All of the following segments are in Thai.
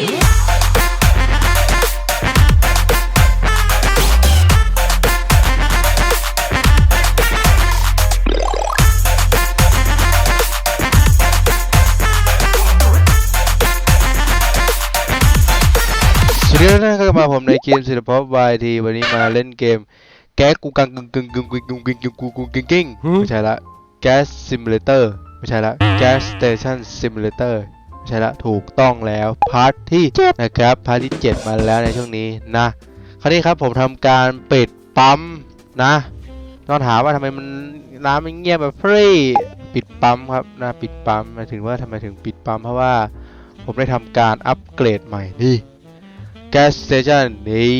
สวัสดีทุกท่านครับมาผมในเกมศิลปะวายทีวันนี้มาเล่นเกม แก๊สกูกังกึ่งกึ่งกึ่งกึ่งกึ่งกึ่งกึ่งกูกูกึ่งกิ้งไม่ใช่ละแก๊สซิมูเลเตอร์ไม่ใช่ละแก๊สสเตชันซิมูเลเตอร์ ใช่ละถูกต้องแล้วพาร์ทที่เจ็ดนะครับพาร์ทที่เจ็ดมาแล้วในช่วงนี้นะคราวนี้ครับผมทำการปิดปั๊มนะต้องถามว่าทำไมมันน้ำมันเงียบแบบฟรีปิดปั๊มครับนะปิดปั๊มหมายถึงว่าทำไมถึงปิดปั๊มเพราะว่าผมได้ทำการอัปเกรดใหม่นี่แก๊สเตชันนี่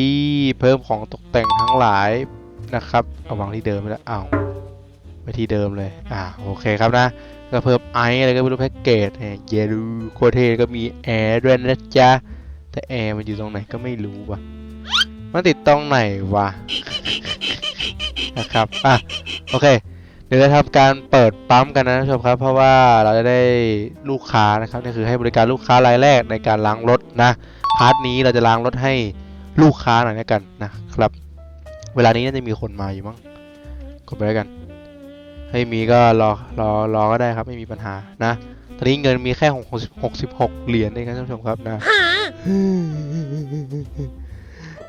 เพิ่มของตกแต่งทั้งหลายนะครับเอาวางที่เดิมไปแล้วอ้าวไปที่เดิมเลยอ่าโอเคครับนะ ก็เพิ่มไอซ์อะไรก็ไม่รู้แพ็กเกจเนี่ยเยลูโคเทก็มีแอร์ด้วยนะจ๊ะ แต่แอร์มันอยู่ตรงไหนก็ไม่รู้ว่ะ มันติดตรงไหนวะ นะครับ อะ โอเค เดี๋ยวจะทำการเปิดปั๊มกันนะท่านผู้ชมครับ เพราะว่าเราจะได้ลูกค้านะครับนี่คือให้บริการลูกค้ารายแรกในการล้างรถนะ พาร์ทนี้เราจะล้างรถให้ลูกค้าหน่อยแล้วกันนะครับ เวลานี้น่าจะมีคนมาอยู่มั้ง กดไปแล้วกัน ให้มีก็รอรอรอก็ได้ครับไม่มีปัญหานะตอนนี้เงินมีแค่6 66เหรียญเองครับท่านผู้ชมครับนะ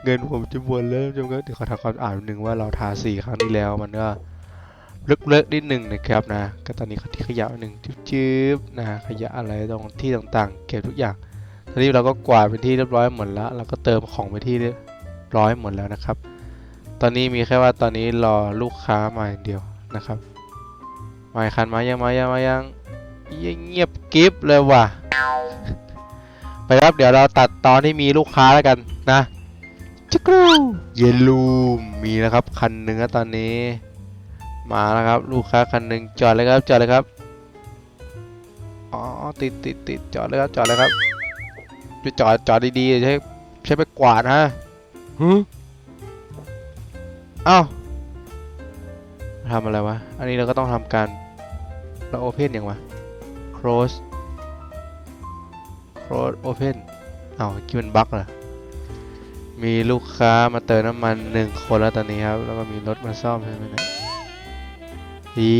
เงินผมจะหมดแล้วท่านผู้ชมครับเดี๋ยวขอทำความอ่านหนึ่งว่าเราทาสีครั้งที่แล้วมันก็เลิกๆนิดหนึ่งนะครับนะก็ตอนนี้เขาที่ขยะหนึ่งจืบๆนะขยะอะไรตรงที่ต่างๆ เก็บทุกอย่างตอนนี้เราก็กวาดเป็นที่เรียบร้อยหมดแล้วเราก็เติมของไปที่เรียบร้อยหมดแล้วนะครับ ตอนนี้มีแค่ว่าตอนนี้รอลูกค้ามาอย่างเดียวนะครับ มาอีกคันมายังมายังมายังยังเงียบกริฟเลยว่ะ ไปครับเดี๋ยวเราตัดตอนที่มีลูกค้าแล้วกันนะจิกรูเยลูมมีแล้วครับคันหนึ่งแล้วตอนนี้ มาแล้วครับ ลูกค้าคันหนึ่งจอดเลยครับจอดเลยครับอ๋อติดติดติดจอดเลยครับจอดเลยครับไปจอดจอดดีๆใช้ใช้ไปกวาดฮะฮึเอ้าทำอะไรวะ อันนี้เราก็ต้องทำการ เราโอเพนยังวะ close close open เอาคิดมันบั๊กเหรอ มีลูกค้ามาเติมน้ำมันหนึ่งคนแล้วตอนนี้ครับ แล้วก็มีรถมาซ่อมใช่ไหมเนะอี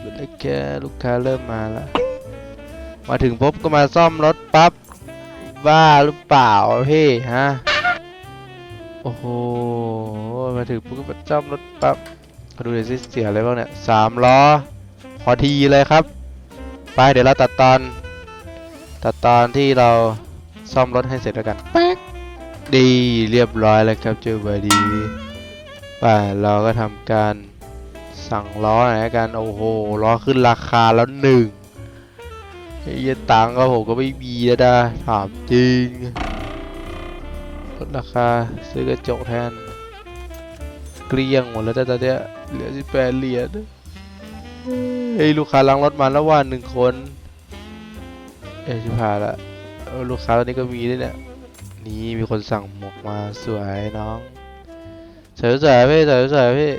เป็นไรแกลูกค้าเริ่มมาแล้ว มาถึงปุ๊บก็มาซ่อมรถปั๊บบ้าหรือเปล่าพี่ฮะ โอ้โห มาถึงปุ๊บก็มาซ่อมรถปั๊บมาดูเลยสิเสียอะไรบ้างเนี่ยสามล้อ พอทีเลยครับ ไปเดี๋ยวเราตัดตอน ตัดตอนที่เราซ่อมรถให้เสร็จแล้วกันแป๊กดีเรียบร้อยแล้วครับเจ้าบดีไปเราก็ทำการสั่งล้อหน่อยละกันโอ้โหล้อขึ้นราคาแล้วหนึ่งไอ้ยตังก็ผมก็ไม่มีแล้วนะถามจริงลดราคาซื้อกระจกแทน เกลี้ยงหมดแล้วแต่ตอนเนี้ยเหลือสิบแปดเหรียญ เฮ้ยลูกค้าล้างรถมาแล้วว่าหนึ่งคนเอ้ยชิบหาละลูกค้าตอนนี้ก็มีด้วยเนี่ยนี่มีคนสั่งหมวกมาสวยน้องสวยสวยพี่สวยสวยพี่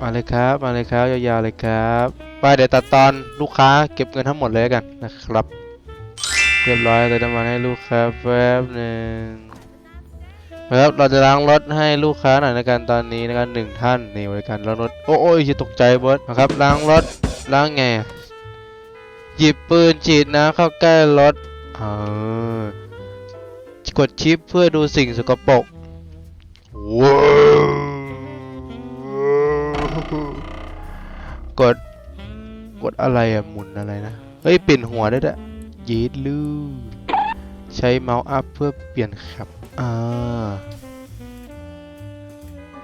มาเลยครับมาเลยครับยาวๆเลยครับไปเดี๋ยวตัดตอนลูกค้าเก็บเงินทั้งหมดเลยกันนะครับ เรียบร้อยเติมน้ำมันให้ลูกค้าแป๊บหนึ่ง นะครับเราจะล้างรถให้ลูกค้าหน่อยในการตอนนี้นะครับหนึ่งท่านนี่บริการล้างรถโอ้โอ้ยอย่าตกใจเบิร์ดนะครับล้างรถล้างไงหยิบปืนฉีดน้ำเข้าใกล้รถเออกดชิปเพื่อดูสิ่งสกปรกว้ากดกดอะไรอะหมุนอะไรนะเฮ้ยเปลี่ยนหัวได้ด้วยยีดลูใช้เมาส์อัพเพื่อเปลี่ยนแคป อ่า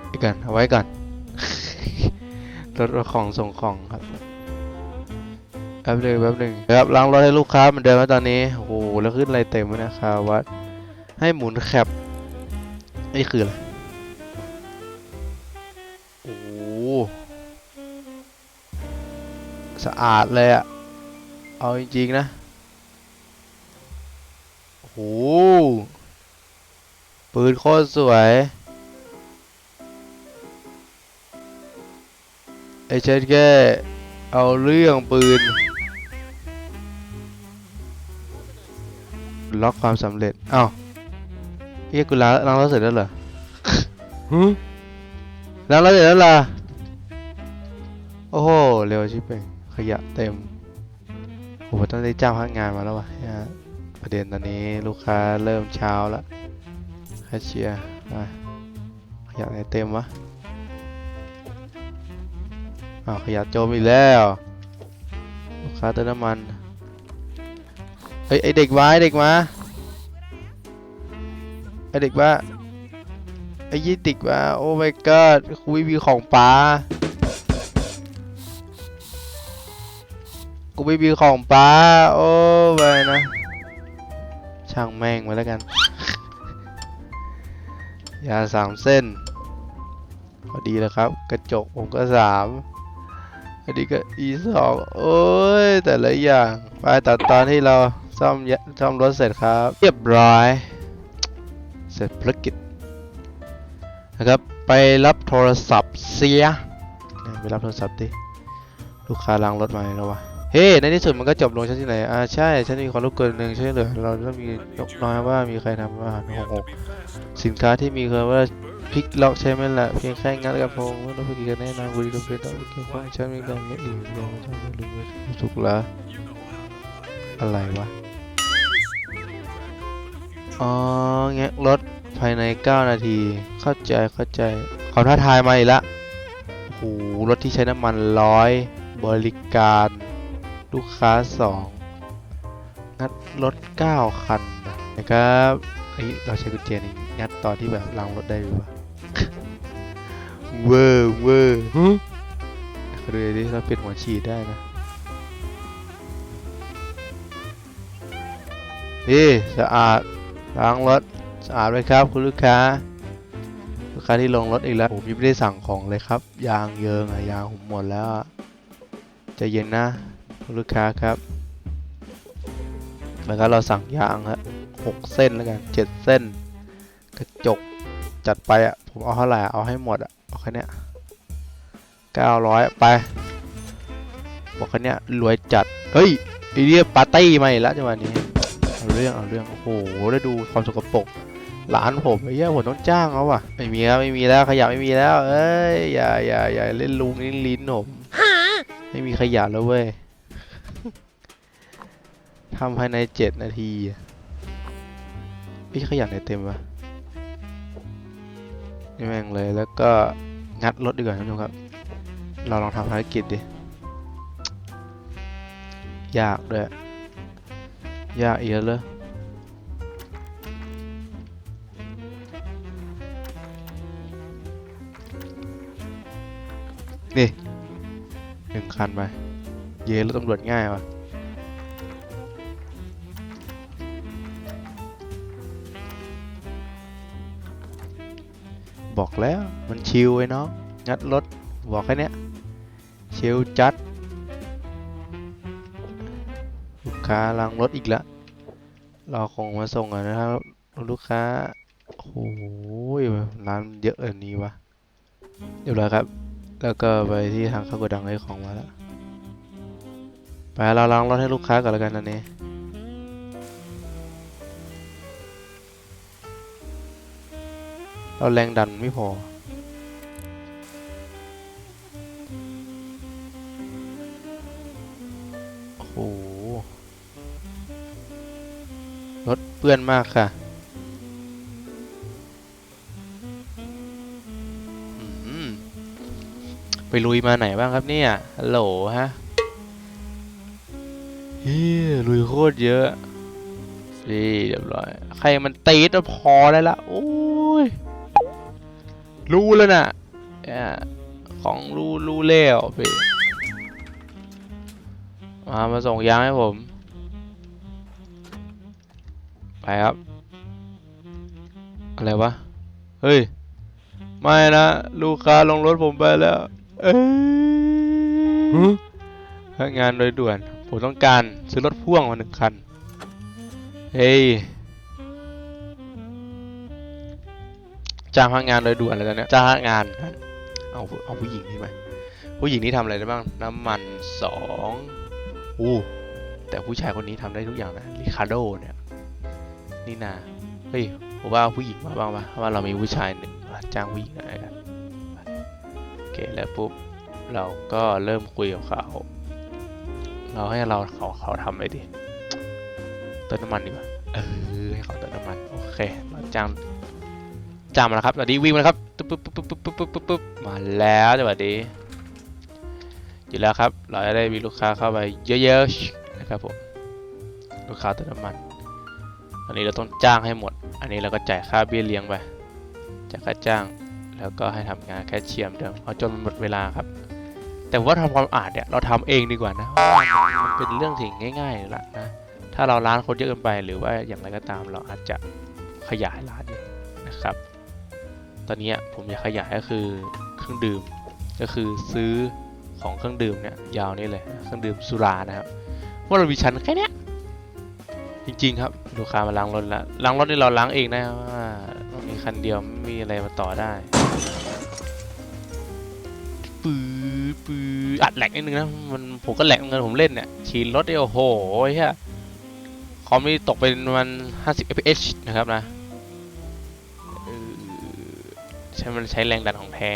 ไว้กันเอาไว้ก่อน รถของส่งของครับแป๊บหนึงแป๊บหนึงครับล้างรถให้ลูกค้าเหมือนเดิมแล้วตอนนี้โอ้โหแล้วขึ้นอะไรเต็มเลยนะครับวัดให้หมุนแคปนี่คืออะไรโอ้สะอาดเลยอะเอาจริงๆนะโอ้ ปืนโคตรสวยไอ้เช็ดแค่เอาเรื่องปืน ล็อกความสำเร็จอ้าวเฮียกูล้างล้างรถเสร็จแล้วเหรอฮึล้างรถเสร็จแล้วล่ะโอ้โหเร็วชิบเป่งขยะเต็มโอ้โหต้องได้จ้างพนักงานมาแล้ววะเหี้ยประเด็นตอนนี้ลูกค้าเริ่มเช้าแล้วแค ชเชียร์มาขยะไหนเต็มวะอ้าวขยะโจมอีกแล้วลูกค้าเติมน้ำมันเฮ้ยไอเด็กวายเด็กมาไอเด็กว่าไอยี่ติกว่าโอ้ my god คุยมีของปลากูไม่มีของปลาโอ้ไปนะ ช่างแม่งไว้แล้วกัน ยาสามเส้น พอดีแล้วครับ กระจกผมก็สามอันนี้ก็อีสองโอ้ย แต่ละอย่าง ไปตัดตอนที่เราซ่อมยะซ่อมรถเสร็จครับ เรียบร้อย เสร็จภารกิจนะครับ ไปรับโทรศัพท์เสียไปรับโทรศัพท์ดิ ลูกค้าล้างรถมาแล้ววะเฮ้ ในที่สุดมันก็จบลงชั้นที่ไหน อ่า ใช่ ฉันมีความรู้เกินหนึ่งใช่เหลือ เราต้องมียกน้อยว่ามีใครทำอาหารหกหก สินค้าที่มีคำว่าพลิกล็อกใช่ไหมล่ะเพียงแค่งัดกระโปรงเมื่อเราไปกินกันแน่นอนบรีเราเป็นต้องเกี่ยวข้องฉันมีการเงี้ยอื่นเราไม่ต้องรู้ว่าถูกแล้วอะไรวะอ๋อแงะรถภายใน 9 นาที เข้าใจเข้าใจขอท้าทายมาอีกละโหรถที่ใช้น้ำมันร้อยบริการลูกค้า 2 งัดรถ 9 คันนะครับ เฮ้ยเราใช้กุญแจนี้งัดตอนที่แบบล้างรถได้หรือเปล่าเวอร์เวอร์ฮึดูดิเราเปลี่ยนหัวฉีดได้นะนี่สะอาดล้างรถสะอาดไหมครับ คุณลูกค้าลูกค้าที่ลงรถอีกแล้วผมยังไม่ได้สั่งของเลยครับ ยางเยิงอะยางผมหมดแล้วจะเย็นนะ คุณลูกค้าครับแล้วก็เราสั่งยางแล้ว 6 เส้นแล้วกัน7 เส้น กระจกจัดไปอะ ผมเอาเท่าไหร่เอาให้หมดอะเอาแค่เนี้ย900 ไปบอกแค่เนี้ยรวยจัด เฮ้ยไอเดียปาร์ตี้มหม่แล้วจังหวะนี้เอาเรื่องเอาเรื่องโอ้โหแล้วดูความสกปรกหลานผมไอ้เหี้ยผมต้องจ้างเขาอะไม่มีแล้วไม่มีแล้วขยะไม่มีแล้วเอ้ยอย่าอย่าอย่าเล่นลุงลิ้นลิ้นผมไม่มีขยะแล้วเว้ยทำภายในเจ็ดนาที ไอ้ยขยะไหนเต็มวะนี่แม่งเลยแล้วก็งัดรถดีกว่าท่านผู้ชมครับ เราลองทำภารกิจดิ ยากด้วยยากอีกแล้วเหรอนี่หนึ่งคันไป เย้รถตำรวจง่ายว่ะ บอกแล้วมันชิลไอ้น้องงัดรถบอกแค่นี้ชิลจัดลูกค้าล้างรถอีกแล้วเราคงมาส่งอะนะครับลูกค้าโอ้โหร้านเยอะอันนี้วะเรียบร้อยครับ แล้วก็ไปที่ทางเข้าโกดังให้ของมาแล้วไปเราล้างรถให้ลูกค้าก่อนแล้วกันตอนนี้ เราแรงดันไม่พอ โอ้โหรถเปื้อนมากค่ะอืมไปลุยมาไหนบ้างครับเนี่ยฮัลโหลฮะเฮ้ยลุยโคตรเยอะนี่เรียบร้อย ใครมันตีดพอได้ละ รู้แล้วนะอ่าของรู้รู้แล้วพี่มามาส่งยางให้ผม ไปครับ อะไรวะ เฮ้ย ไม่นะ ลูกค้าลงรถผมไปแล้ว เอ้ฮึยพนักงานโดยด่วน ผมต้องการซื้อรถพ่วงมาหนึ่งคัน เฮ้ย จ้างพนักงานโดยด่วนเลยตอนเนี้ยจ้างพนักงานกันเอาเอาผู้หญิงนี่ไหมผู้หญิงนี่ทำอะไรได้บ้าง น้ำมันสองอู้แต่ผู้ชายคนนี้ทำได้ทุกอย่างนะริคาร์โดเนี่ยนี่นาเฮ้ยผมว่าเอาผู้หญิงมาบ้างปะเพราะว่าเรามีผู้ชายหนึ่งอะจ้างผู้หญิงอะไรกันโอเคแล้วปุ๊บเราก็เริ่มคุยกับเขาเราให้เราเขาเขาทำอะไรดิเติมน้ำมันดีกว่าเออให้เขาเติมน้ำมันโอเคเราจ้าง จำนะครับสวัสดีวิ่งนะครับมาแล้วสวัสดีอยู่แล้วครับ เราได้มีลูกค้าเข้าไปเยอะๆนะครับผมลูกค้าเติมน้ำมันตอนนี้เราต้องจ้างให้หมด อันนี้เราก็จ่ายค่าเบี้ยเลี้ยงไปจ่ายค่าจ้าง แล้วก็ให้ทำงานแค่เชียมเดิมเอาจนหมดเวลาครับ แต่ว่าทำความอาดเนี่ยเราทำเองดีกว่านะมันเป็นเรื่องสิ่งง่ายๆละนะถ้าเราร้านคนเยอะเกินไป หรือว่าอย่างไรก็ตามเราอาจจะขยายร้านนะครับ ตอนนี้ผมอยากขยายก็คือเครื่องดื่ม ก็คือซื้อของเครื่องดื่มเนี่ยยาวนี่เลยเครื่องดื่มสุรานะครับว่าเรามีชั้นแค่นี้จริงๆครับลูกค้ามาล้างรถแล้วล้างรถนี่เราล้างเองนะว่ามีคันเดียวไม่มีอะไรมาต่อได้ปื้อปื้ออัดแหลกนิดนึงนะมันผมก็แหลกเหมือนผมเล่นเนี่ยฉีดรถเนี่ยโอ้โหเฮียคอมนี่ตกเป็นมัน50 fps นะครับนะ ใช้มันใช้แรงดันของแท้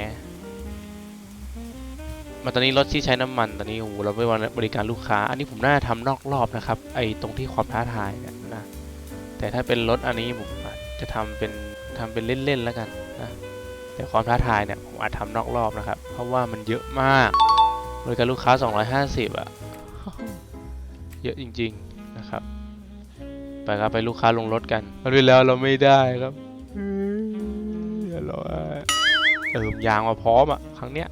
มาตอนนี้รถที่ใช้น้ำมันตอนนี้โอ้โหเราไม่วันบริการลูกค้า อันนี้ผมน่าจะทำนอกรอบนะครับไอ้ตรงที่ความท้าทายเนี่ยนะแต่ถ้าเป็นรถอันนี้ผมอาจจะทำเป็นทำเป็นเล่นๆแล้วกันนะแต่ความท้าทายเนี่ยผมอาจทำนอกรอบนะครับ เพราะว่ามันเยอะมากบริการลูกค้า 250 อะ เยอะจริงๆนะครับ ไปครับไปลูกค้าลงรถกันคราวที่แล้วเราไม่ได้ครับ เดี๋ยวเติมยางมาพร้อมอะครั้งเนี้ย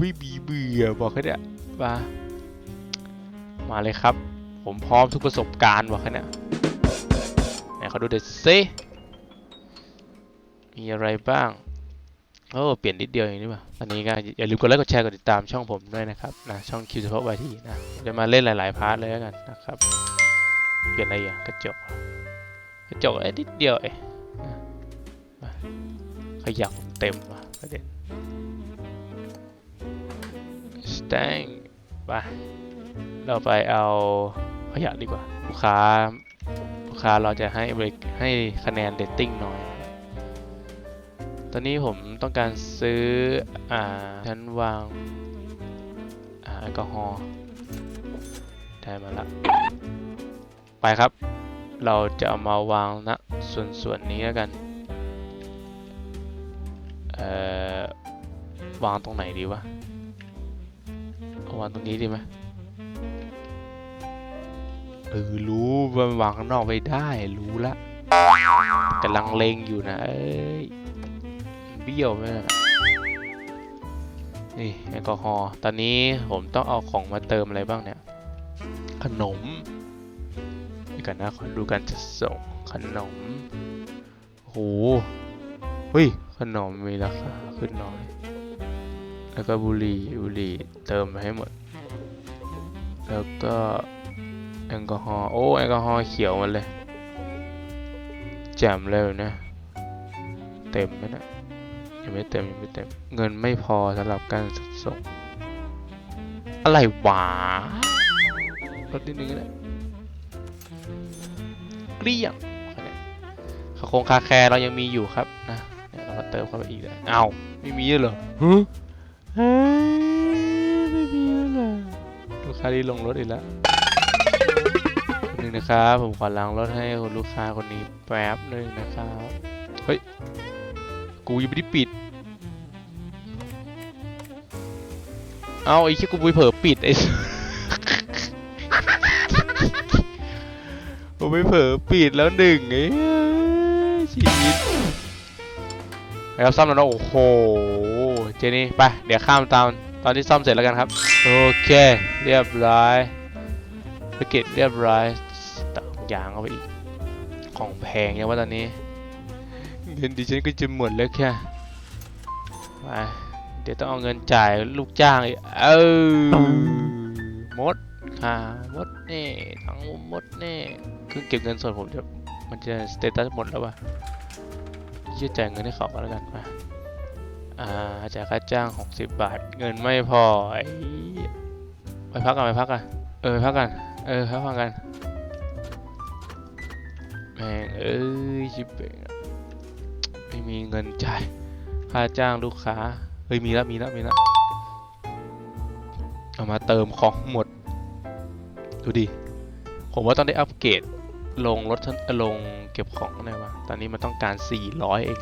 วิบีเบื่อบอกแค่เนี้ยมามาเลยครับ ผมพร้อมทุกประสบการณ์บอกแค่เนี้ยไหนเขาดูเด็ดซิมีอะไรบ้างโอ้เปลี่ยนนิดเดียวเองนี่ป่ะอันนี้ก็อย่าลืมกดไลค์กดแชร์กดติดตามช่องผมด้วยนะครับนะช่องคิวเฉพาะวาทีนะจะมาเล่นหลาย ๆ พาร์ทเลยแล้วกันนะครับ เปลี่ยนอะไรอย่างกระจกกระจกไอ้นิดเดียวเอง ขยับผมเต็มว่ะประเด็นสแตงไปเราไปเอาขยะดีกว่าลูกค้าลูกค้าเราจะให้บริให้คะแนนเดตติ้งน้อย ตอนนี้ผมต้องการซื้ออ่าชั้นวางอ่าแอลกอฮอล์ได้มาละไปครับ เราจะเอามาวางณส่วนส่วนนี้แล้วกันเอ่อวางตรงไหนดีวะเอาวางตรงนี้ดีไหมเออรู้ว่ามันวางข้างนอกไม่ได้รู้ละกำลังเลงอยู่นะเอ้ยเบี้ยวไหมนะนี่แอลกอฮอล์ตอนนี้ผมต้องเอาของมาเติมอะไรบ้างเนี่ย ขนมนี่กันนะขอดูการจะส่งขนมโอ้โหเฮ้ย นมมีราคาขึ้นน้อย แล้วก็บุหรี่บุหรี่เติมไปให้หมด แล้วก็แอลกอฮอล์โอ้แอลกอฮอล์เขียวมันเลยแจ่มเลยนะ เต็มไหมนะยังไม่เต็มยังไม่เต็ม เงินไม่พอสำหรับการจัดส่ง อะไรหวาลดนิดนึงก็ได้เกลี้ยงแค่นี้ขาโครงคาแคร์เรายังมีอยู่ครับนะ เนี่ยเราก็เติมเข้าไปอีกเลยเอ้าไม่มีเหรอฮะเฮ้ยไม่มีแล้วล่ะลูกค้าที่ลงรถอีกแล้วคนหนึ่งนะครับ ผมขอล้างรถให้คุณลูกค้าคนนี้แป๊บหนึ่งนะครับ เฮ้ย กูยังไม่ได้ปิด เอาไอ้ที่กูไปเผลอปิดไอ้ผมไปเผลอปิดแล้วหนึ่งไอ้ชีวิต ไปครับซ่อมแล้วนะโอ้โหเจนี่ไปเดี๋ยวข้ามตามตอนที่ซ่อมเสร็จแล้วกันครับโอเค เรียบร้อยภารกิจเรียบร้อยต่างอย่างเอาไปอีกของแพงยังว่าตอนนี้เงินดิฉันก็จะหมดแล้วแค่ไปเดี๋ยวต้องเอาเงินจ่ายลูกจ้างอีกเออหมดค่ะหมดแน่ทั้งหมดแน่คือเก็บเงินส่วนผมจะมันจะสเตตัสหมดแล้ววะ ยืดจ่ายเงินให้เขาก็แล้วกันมาอ่าจ่ายค่าจ้าง 60 บาท เงินไม่พอไปพักกันไปพักกันเออไปพักกันเออพักกันแม่งเอ้ยชิบเปไม่มีเงินจ่ายค่าจ้างลูกค้าเฮ้ยมีแล้วมีแล้วมีแล้วเอามาเติมของหมดดูดิผมว่าต้องได้อัปเกรด ลงรถลงเก็บของได้ปะตอนนี้มันต้องการ 400 เอง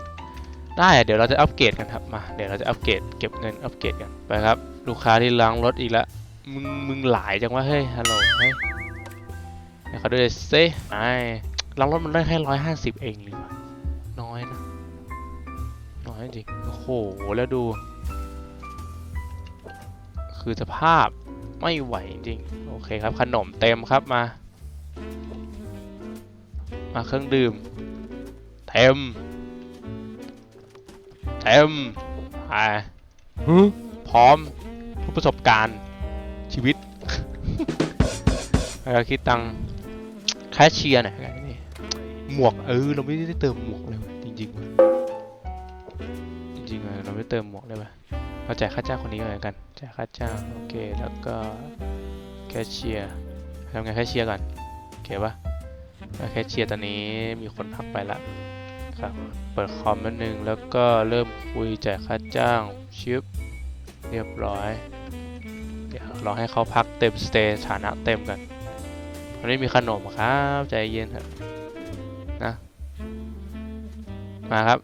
ได้เดี๋ยวเราจะอัปเกรดกันครับมาเดี๋ยวเราจะอัปเกรดเก็บเงินอัปเกรดกันไปครับ ลูกค้าที่ล้างรถอีกแล้วมึงมึงหลายจังวะเฮ้ยฮัลโหลเฮ้ยเขาดูเลยเซ่ไอ้ล้างรถมันได้แค่ร้อยห้าสิบเองเลยน้อยนะน้อยจริงโอ้โหแล้วดู คือสภาพไม่ไหวจริงโอเคครับขนมเต็มครับมา มาเครื่องดื่ม เต็ม เต็มไปฮึพร้อมทุกประสบการณ์ชีวิตแล้วก็คิดตังค์แคชเชียร์หน่อยไงนี่หมวกเออเราไม่ได้เติมหมวกเลยว่ะจริงๆว่ะจริงๆอะเราไม่เติมหมวกเลยว่ะเราจ่ายค่าจ้างคนนี้เหมือนกันจ่ายค่าจ้างโอเคแล้วก็แคชเชียร์ทำไงานแคชเชียร์ก่อนโอเคปะ แคชเชียร์ตอนนี้มีคนพักไปละครับเปิดคอมนิดนึงแล้วก็เริ่มคุยจ่ายค่าจ้างชิปเรียบร้อย เดี๋ยวรอให้เขาพักเต็มสเตย์ฐานะเต็มกันมันไม่มีขนมครับใจเย็นเถอะนะมาครับ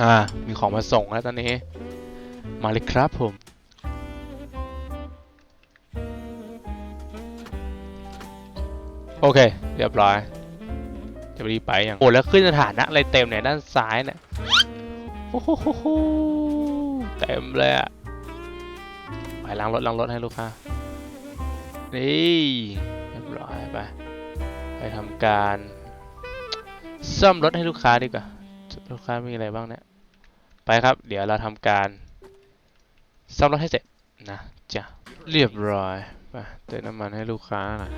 อ่ามีของมาส่งแล้วตอนนี้ มาเลยครับผม โอเค เรียบร้อย จะรีบไปย่างโอ้แล้วขึ้นสถานะอะไรเต็มเนี่ยด้านซ้ายเนี่ยโอ้โหโหโหเต็มเลยอะไปล้างรถล้างรถให้ลูกค้านี่เรียบร้อยไปไปทำการซ่อมรถให้ลูกค้าดีกว่า ลูกค้ามีอะไรบ้างเนี่ย ไปครับ เดี๋ยวเราทำการซ่อมรถให้เสร็จนะจ้ะเรียบร้อยไปเติมน้ำมันให้ลูกค้าหน่อย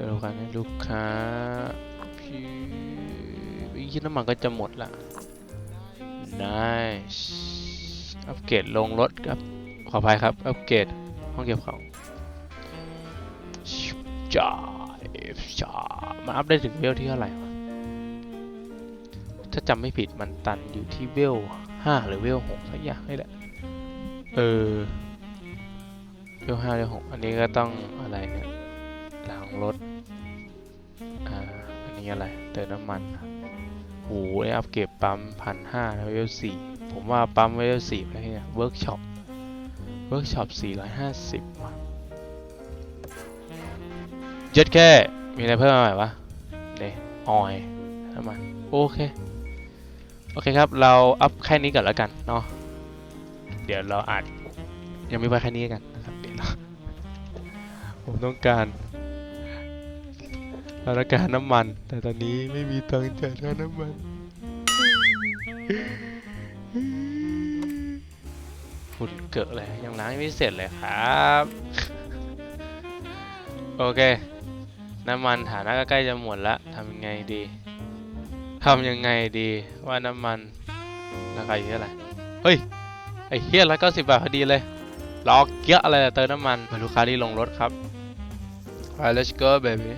เติมน้ำมันให้ลูกค้าพี่อีกน้ำมันก็จะหมดละ nice อัปเกรดลงรถครับ ขออภัยครับ อัปเกรดห้องเก็บของจ้าจ้ามันอัพได้ถึงเวลที่เท่าไหร่วะถ้าจำไม่ผิดมันตันอยู่ที่เวลห้าหรือเวลหกสักอย่างนี่แหละ เออ เวลห้าเวลหกอันนี้ก็ต้องอะไรเนี่ยล้างรถ อะไร เติมน้ำมันโอ้โหได้อัพเกรดปั๊มพันห้าเวลสี่ผมว่าปั๊มเวลสี่ไปเนี่ยเวิร์กช็อปเวิร์กช็อปสี่ร้อยห้าสิบว่ะเจ็ดแค่ มีอะไรเพิ่มมาไหมวะเดออยน้ำมันโอเค โอเคครับ เราอัพแค่นี้ก่อนแล้วกันเนาะเดี๋ยวเราอาจยังไม่ไปแค่นี้กันนะครับเดี๋ยวผมต้องการ ราต้องการน้ำมัน แต่ตอนนี้ไม่มีตังค์จ่ายค่าน้ำมันฝุ่นเกิดเลยยังล้างไม่เสร็จเลยครับ โอเค น้ำมันฐานะก็ใกล้จะหมดละทำยังไงดีทำยังไงดีว่าน้ำมันราคาอยู่เท่าไหร่เฮ้ยไอ้เฮียร้อยเก้าสิบบาทพอดีเลยรอเกี้ยอะไรเติมน้ำมันมาลูกค้าที่ลงรถครับไป let's go baby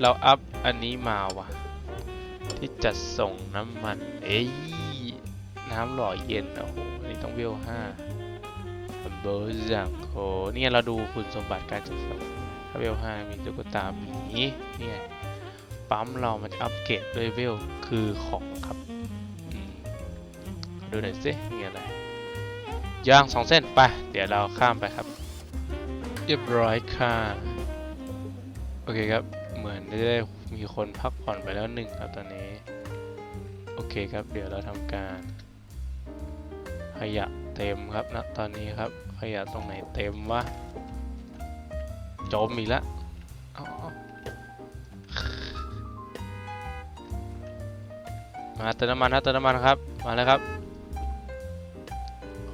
เราอัพอันนี้มาว่ะ ที่จัดส่งน้ำมัน เอ้ย น้ำหล่อเย็นโอ้โหนี่ต้องเวลห้าเบอร์จังโอ้เนี่ยเราดูคุณสมบัติการจัดส่งถ้าเวลห้ามีตุ๊กตาหมีเนี่ยปั๊มเรามันจะอัปเกรดด้วยเวลคือของครับดูหน่อยสิมีอะไรยางสองเส้นไป เดี๋ยวเราข้ามไปครับ เรียบร้อยค่ะ โอเคครับ เหมือนได้มีคนพักผ่อนไปแล้วหนึ่งครับตอนนี้ โอเคครับ เดี๋ยวเราทำการ ขยะเต็มครับณตอนนี้ครับ ขยะตรงไหนเต็มวะจมอีกแล้วมาเติมน้ำมันครับเติมน้ำมันครับ มาแล้วครับ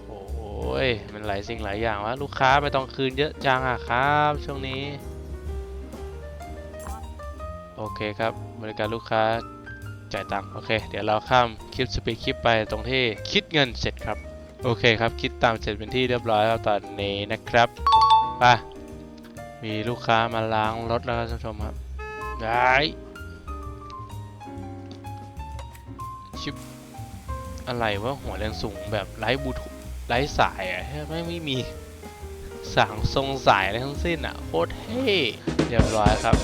โอ้ยมันหลายสิ่งหลายอย่างวะลูกค้าไม่ต้องคืนเยอะจังอะครับ ช่วงนี้ เคครับ บริการลูกค้าจ่ายตังค์โอเค เดี๋ยวเราข้ามคลิปสปีดคลิปไปตรงที่คิดเงินเสร็จครับ โอเคครับ คิดตามเสร็จเป็นที่เรียบร้อยแล้วตอนนี้นะครับไปมีลูกค้ามาล้างรถแล้วครับท่านผู้ชมครับได้ชิบอะไรว่าหัวแรงสูงแบบไร้บูทูไร้สายอะไม่ไม่มีสางทรงสายอะไรทั้งสิ้นอะโคตรเท่เรียบร้อยครับ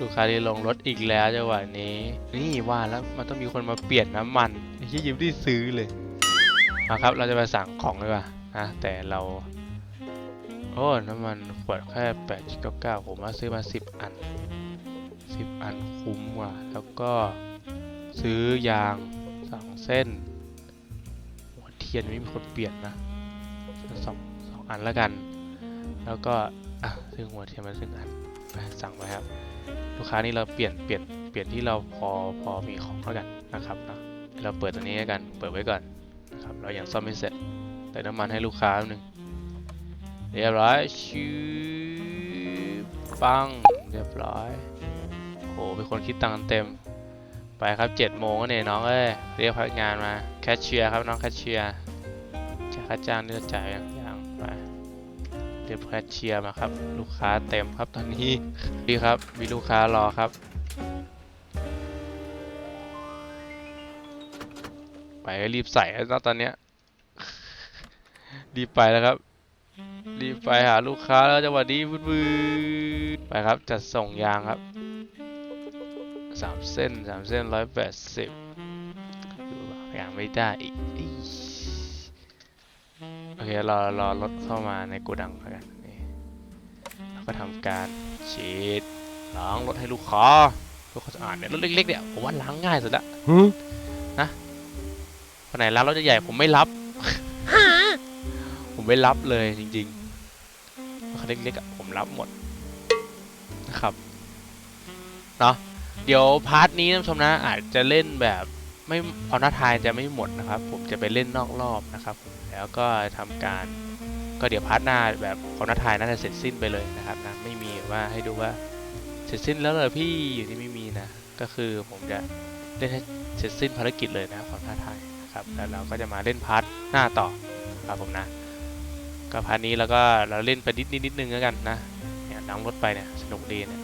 ลูกค้าที่ลงรถอีกแล้วจังหวะนี้ นี่ว่าแล้วมันต้องมีคนมาเปลี่ยนน้ำมันไอ้ที่ยิ้มที่ซื้อเลยมาครับเราจะไปสั่งของดีกว่านะแต่เราโอ้น้ำมันขวดแค่แปดเก้าเก้าผมว่าซื้อมาสิบอันสิบอันคุ้มกว่า แล้วก็ซื้อยางสองเส้นหัวเทียนไม่มีคนเปลี่ยนนะสองสองอันแล้วกัน แล้วก็อะซื้อหัวเทียนมาซึ่งอันไปสั่งไว้ครับ ลูกค้านี่เราเปลี่ยนเปลี่ยนเปลี่ยนที่เราพอพอมีของแล้วกันนะครับเนาะเราเปิดตัวนี้แล้วกันเปิดไว้ก่อนนะครับเรายังซ่อมไม่เสร็จเติมน้ำมันให้ลูกค้าแป๊บนึงเรียบร้อยชื่อปังเรียบร้อยโหเป็นคนคิดตังค์เต็มไปครับเจ็ดโมงแล้วเนี่ยน้องเอ้ยเรียกพนักงานมาแคชเชียร์ครับน้องแคชเชียร์จ่ายค่าจ้างนี่จะจ่ายยัง เรียกแคชเชียร์มาครับ ลูกค้าเต็มครับตอนนี้ดีครับ มีลูกค้ารอครับ ไปรีบใส่แล้วนะตอนเนี้ยรีบไปแล้วครับ รีบไปหาลูกค้าแล้วจังหวะนี้วืดๆไปครับจัดส่งยางครับสามเส้นสามเส้นร้อยแปดสิบยังไม่ได้อีกโอเครอรอรถเข้ามาในโกดังแล้ว กันนี่แล้วก็ทำการฉีดล้างรถให้ลูกค้าเพื่อความสะอาดเนี่ยรถเล็กๆเนี่ยผมว่าล้างง่ายสุดละฮึคนไหนล้างรถใหญ่ๆผมไม่รับ ผมไม่รับเลยจริงๆคันเล็กๆอะผมรับหมดนะครับเนาะเดี๋ยวพาร์ทนี้ท่านผู้ชมนะอาจจะเล่นแบบไม่ความท้าทายจะไม่หมดนะครับ ผมจะไปเล่นนอกรอบนะครับผมแล้วก็ทำการ ก็เดี๋ยวพาร์ทหน้าแบบความท้าทายน่าจะเสร็จสิ้นไปเลยนะครับนะไม่มีว่าให้ดูว่าเสร็จสิ้นแล้วเหรอพี่อยู่ที่ไม่มีนะก็คือผมจะเล่นให้เสร็จสิ้นภารกิจเลยนะความท้าทายนะครับแล้วเราก็จะมาเล่นพาร์ทหน้าต่อครับผมนะก็พาร์ทนี้แล้วก็เราเล่นไปนิดนิดนิดนึงแล้วกันนะเนี่ยนั่งรถไปเนี่ยสนุกดีเนี่ย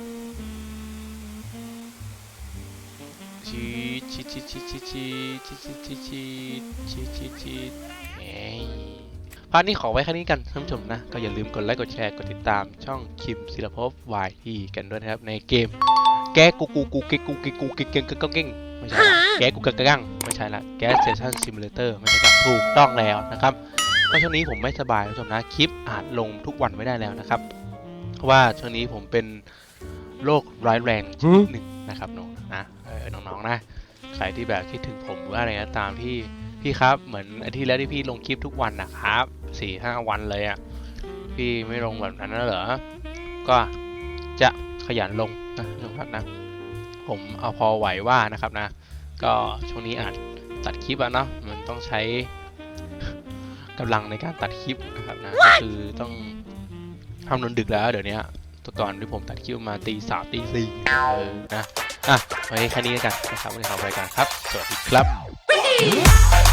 ชีชีชีชีชีชีชีชีชีชีชีชีดเฮ้ย พาร์ทนี้ขอไว้แค่นี้กันท่านผู้ชมนะ ก็อย่าลืมกดไลค์ กดแชร์ กดติดตามช่องคิมศิลภพวายทีกันด้วยนะครับ ในเกม แกกูกูกูเกกูเกกูเกเกงก็เก่งไม่ใช่ละแกกูกะกะกังไม่ใช่ละแกสเซชันซิมูเลเตอร์ไม่ใช่ครับถูกต้องแล้วนะครับเพราะช่วงนี้ผมไม่สบายคุณผู้ชมนะคลิปอาจลงทุกวันไม่ได้แล้วนะครับเพราะว่าช่วงนี้ผมเป็นโรคร้ายแรงชนิดหนึ่งนะครับน้องนะน้องๆนะใครที่แบบคิดถึงผมหรือว่าอะไรก็ตามที่ พี่ครับเหมือนอาทิตย์แล้วที่พี่ลงคลิปทุกวันนะครับสี่ห้าวันเลยอะ่ะพี่ไม่ลงแบบนั้นแล้วเหรอก็จะขยันลงนะทุกท่านนะ ผมเอาพอไหวว่านะครับนะ ก็ช่วงนี้อาจตัดคลิปอะเนาะมันต้องใช้กำลังในการตัดคลิปนะครับนะก็คือต้องทำนอนดึกแล้วเดี๋ยวนี้ตก่อนที่ผมตัดคลิปมาตีสามตีสี่เออนะอะไว้แค่นี้แล้วกันนะครับวันนี้ขอไปกันครับ สวัสดีครับ